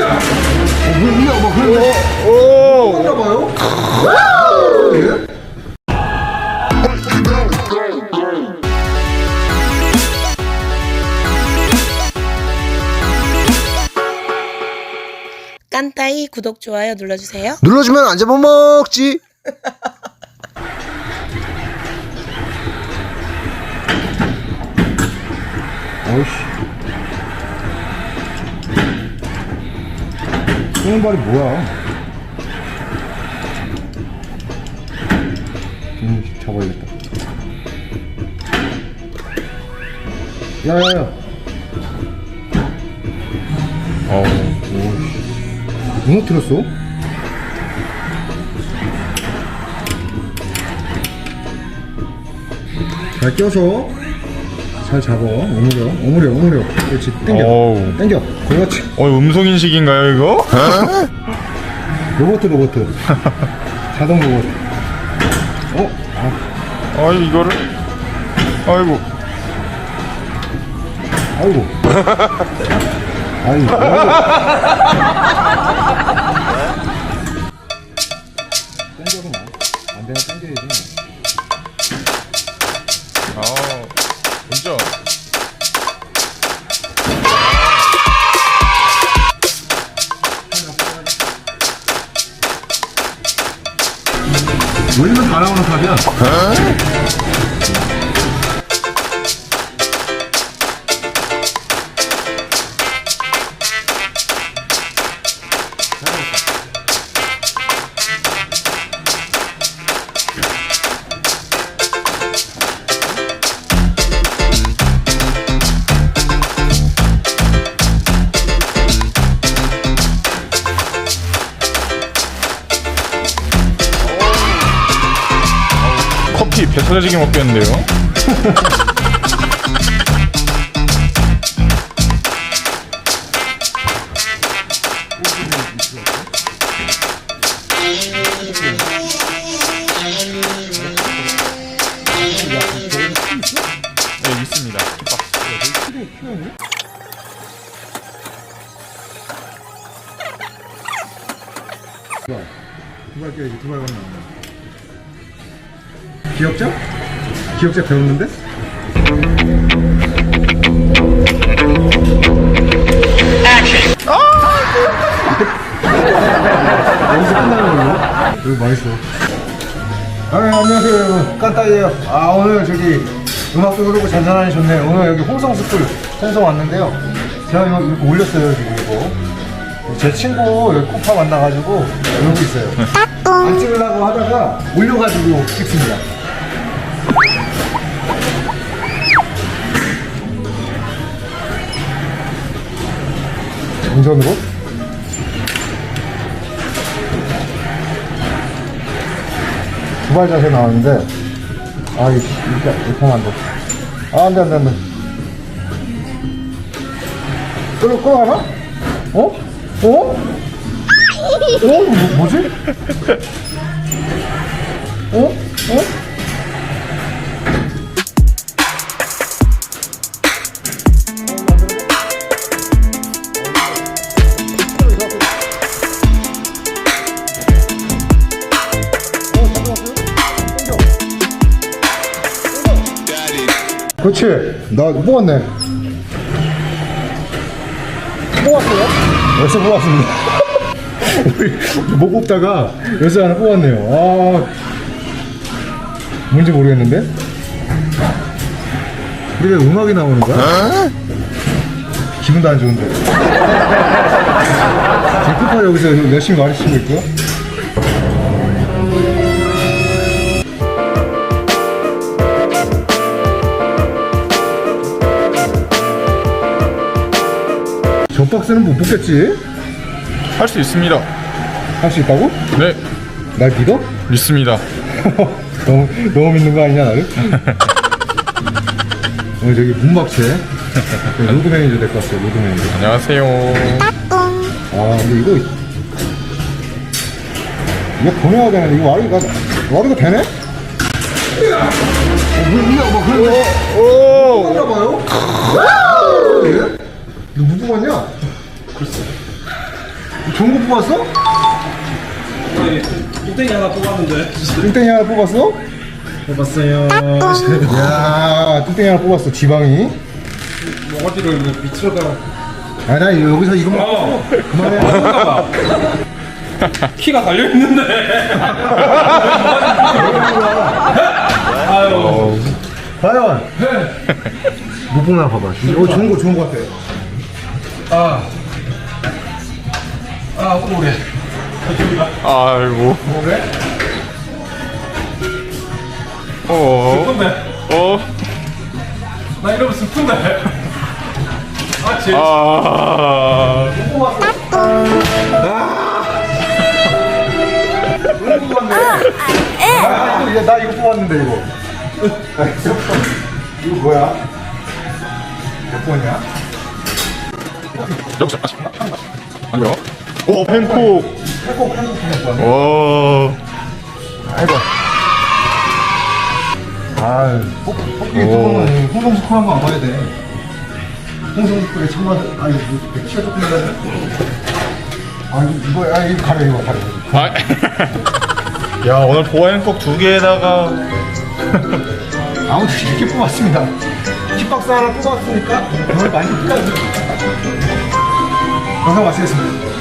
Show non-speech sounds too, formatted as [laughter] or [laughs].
어, 뭐, 이게 뭐, 그런데. 오! 나 봐요? 예? 깐따이 구독 좋아요 눌러주세요. 눌러주면 안 잡아먹지. [laughs] 어이씨. 쏘는 발이 뭐야? 음, 잡아야겠다. 야야야. 어우, 무너뜨렸어? 잘 껴서 잘 잡아 오므려 오므려 오므려 그렇지 당겨 어우. 당겨 그렇지 어, 음성 인식인가요, 이거? [laughs] 로봇 로봇 [laughs] 자동 로봇 어? 아, 아, 이거를. 아이고. 아이고 [laughs] 아이고 당겨 올리면 다 나오는 탑이야 커피 배 터지게 먹겠는데요? 네. 두발 껴야지 두발 건너 기억자? 기억자 배웠는데? 여기서 끝나는 거예요? 이거 맛있어 아, 네, 안녕하세요. 여러분 깐따이에요. 아 오늘 저기 음악도 흐르고 잔잔하니 좋네요. 오늘 여기 홍성스쿨 홍성 왔는데요. 제가 이거, 이거 올렸어요 지금 이거. 제 친구 여기 코파 만나가지고 이러고 있어요. 안 찍으려고 하다가 올려가지고 찍습니다 운전으로? 두발 자세 나왔는데 아 이거 이거 하면 안돼 아 안돼 안돼 안돼 끌어 끌어가나? 어? 어? 어? 뭐, 뭐지? 어? 어? 그렇지. 나 뽑았네. 뽑았어요? 벌써 뽑았습니다. 우리 못 뽑다가 여기서 하나 뽑았네요. 아, 뭔지 모르겠는데? 우리 왜 음악이 나오는 거야? 기분도 안 좋은데. [laughs] 지금 쿠파 여기서 열심히 가르치고 있고. 저 박스는 못 뽑겠지? 할 수 있습니다. 할 수 있다고? 네, 날 믿어? 믿습니다. [laughs] 너무 너무 믿는 거 아니냐 나를? [laughs] 오늘 저기 문박채 그 로드 매니저 데리고 왔어요 로드 매니저 안녕하세요. 아 근데 이거 이거 보내야 되는데 이거 와리가 와리가 되네? 어, 뭐 이게 뭐 그런데 좋은 거 뽑았어? 뚱땡이 하나 뽑았는데. 뚱땡이 하나 뽑았어? 뽑았어요. 야 뚱땡이 하나 뽑았어 지방이. 어디로 이거 밑으로 가 아나 여기서 이것만 어. 그만해. [laughs] 키가 달려있는데. [laughs] 아유. 과연? 못 보나 봐봐. 어 좋은 거 좋은 거 같아. 아, 아 오래 아이고. 뭐래? 어. 슬픈데 어. 나 이러면 슬픈데 아 제일 아. 이거 뽑았네 아 이거 나 이거 뽑았는데 이거 나 이거 뽑- 이거 뭐야? 몇 번이야? 여기서 아니요. 오. 한국 한국 그냥 뽑았네 와. 아이고 아 뽑- 뽑기 오. 뽑으면 홍성숙 한번 안 봐야 돼 홍성숙의 참마들 아 이거 뭐 키가 조금 나네 아 이거 아 이거 가려 이거 가려 아. [laughs] 야 오늘 보안콕 두 개에다가 아무튼 이렇게 뽑았습니다. 킥박스 하나 뽑았으니까 오늘 많이 끝까지. 영상 마치겠습니다.